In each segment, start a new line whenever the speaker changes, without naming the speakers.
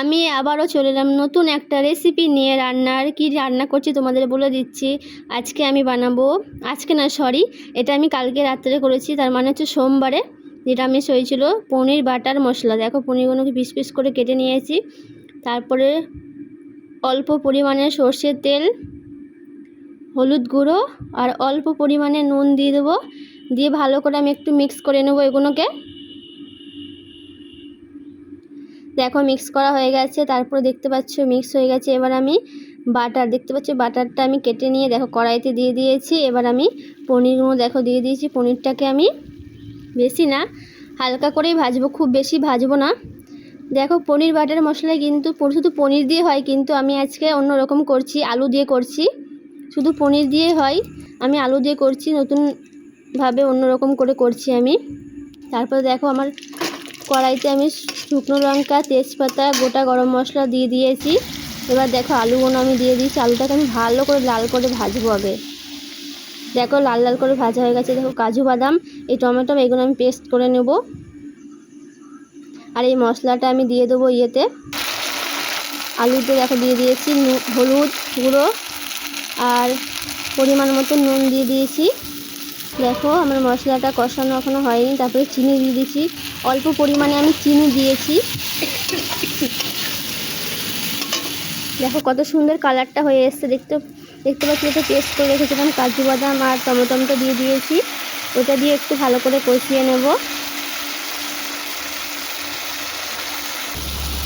আমি আবারও চলে এলাম নতুন একটা রেসিপি নিয়ে রান্নার কি রান্না করছি তোমাদের বলে দিচ্ছি। আজকে আমি বানাবো, আজকে না সরি এটা আমি কালকে রাত্রে করেছি, তার মানে হচ্ছে সোমবারে। যেটা নিরামিষ হয়েছিল পনির বাটার মশলা। দেখো পনিরগুলোকে পিস পিস করে কেটে নিয়েছি। তারপরে অল্প পরিমাণে সর্ষের তেল, হলুদ গুঁড়ো, আর অল্প পরিমাণে নুন দিয়ে দেবো। দিয়ে ভালো করে আমি একটু মিক্স করে নেব এগুলোকে। দেখো মিক্স করা হয়ে গেছে, তারপরে দেখতে পাচ্ছ মিক্স হয়ে গেছে। এবার আমি বাটার দেখতে পাচ্ছি বাটারটা আমি কেটে নিয়ে দেখো কড়াইতে দিয়ে দিয়েছি। এবার আমি পনিরগুলো দেখো দিয়ে দিয়েছি। পনিরটাকে আমি বেশি না, হালকা করেই ভাজবো, খুব বেশি ভাজবো না। দেখো পনির বাটার মশলায় কিন্তু শুধু পনির দিয়ে হয়, কিন্তু আমি আজকে অন্য রকম করছি, আলু দিয়ে করছি। শুধু পনির দিয়ে হয়, আমি আলু দিয়ে করছি, নতুনভাবে অন্যরকম করে করছি আমি। তারপরে দেখো আমার কড়াইতে আমি শুকনো লঙ্কা, তেজপাতা, গোটা গরম মশলা দিয়ে দিয়েছি। এবার দেখো আলুগুলো আমি দিয়ে দিয়েছি। আলুটাকে আমি ভালো করে লাল করে ভাজবো আগে। দেখো লাল লাল করে ভাজা হয়ে গেছে। দেখো কাজু বাদাম, এই টমেটো, এগুলো আমি পেস্ট করে নেব। আর এই মশলাটা আমি দিয়ে দেবো ইয়েতে। আলুতে দেখো দিয়ে দিয়েছি হলুদ গুঁড়ো। আর পরিমাণ মতো নুন দিয়ে দিয়েছি। দেখো, আমার মশলাটা কষানো এখনও হয়নি, তারপরে চিনি দিয়ে দিয়েছি অল্প পরিমাণে আমি চিনি দিয়েছি। দেখো, কত সুন্দর কালারটা হয়ে এসছে, দেখতে দেখতে পাচ্ছি এটা পেস্ট করে রেখেছিলাম কাজু বাদাম আর টমেটোমটো দিয়ে দিয়েছি। ওটা দিয়ে একটু ভালো করে কষিয়ে নেব।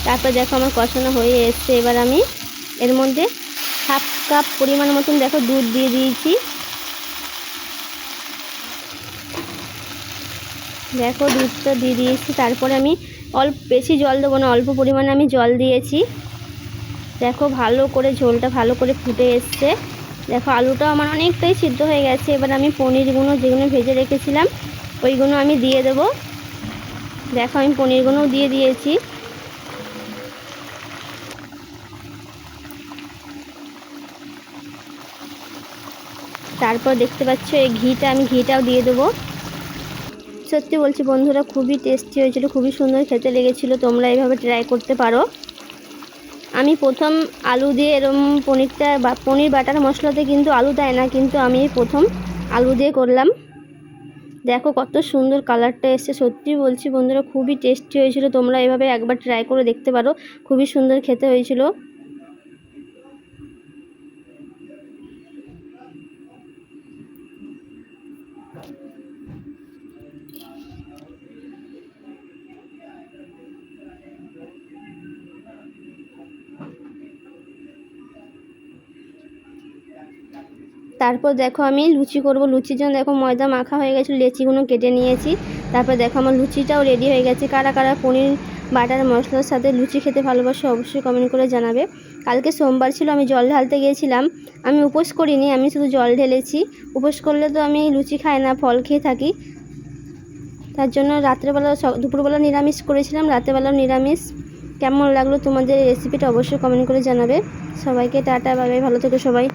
তারপর দেখো, আমার কষানো হয়ে এসছে। এবার আমি এর মধ্যে হাফ কাপ পরিমাণ মতন, দেখো, দুধ দিয়ে দিয়েছি। দেখো দুধটা দিয়ে দিয়েছি। তারপরে আমি অল্প বেশি জল দেবো না, অল্প পরিমাণে আমি জল দিয়েছি। দেখো ভালো করে ঝোলটা ভালো করে ফুটে এসছে। দেখো আলুটাও আমার অনেকটাই সিদ্ধ হয়ে গেছে। এবার আমি পনিরগুলো যেগুলো ভেজে রেখেছিলাম, ওইগুলো আমি দিয়ে দেব। দেখো আমি পনিরগুলোও দিয়ে দিয়েছি। তারপর দেখতে পাচ্ছ এই ঘিটা, আমি ঘিটাও দিয়ে দেবো। সত্যি বলছি, বন্ধুরা খুবই টেস্টি হয়েছিল, খুবই সুন্দর খেতে লেগেছিল, তোমরা এইভাবে ট্রাই করতে পারো। আমি প্রথম আলু দিয়ে এরম পনিরটা বা পনির বাটার মশলাতে কিন্তু আলু দেয় না, কিন্তু আমি প্রথম আলু দিয়ে করলাম। দেখো কত সুন্দর কালারটা এসছে, সত্যি বলছি বন্ধুরা খুবই টেস্টি হয়েছিল, তোমরা এভাবে একবার ট্রাই করে দেখতে পারো, খুবই সুন্দর খেতে হয়েছিল। তারপর দেখো আমি লুচি করব। লুচির জন্য দেখো ময়দা মাখা হয়ে গেছিল লেচিগুলো কেটে নিয়েছি। তারপর দেখো আমার লুচিটাও রেডি হয়ে গেছে। কারা কারা পনির, বাটার, মশলার সাথে লুচি খেতে ভালোবাসে অবশ্যই কমেন্ট করে জানাবে। কালকে সোমবার ছিল, আমি জল ঢালতে গিয়েছিলাম। আমি উপোস করিনি, আমি শুধু জল ঢেলেছি। উপোস করলে তো আমি লুচি খাই না, ফল খেয়ে থাকি। তার জন্য রাত্রেবেলা দুপুরবেলা নিরামিষ করেছিলাম রাতেরবেলাও নিরামিষ। কেমন লাগল তোমাদের রেসিপিটা অবশ্যই কমেন্ট করে জানাবে। সবাইকে টাটা বাবাই ভালো থেকো সবাই।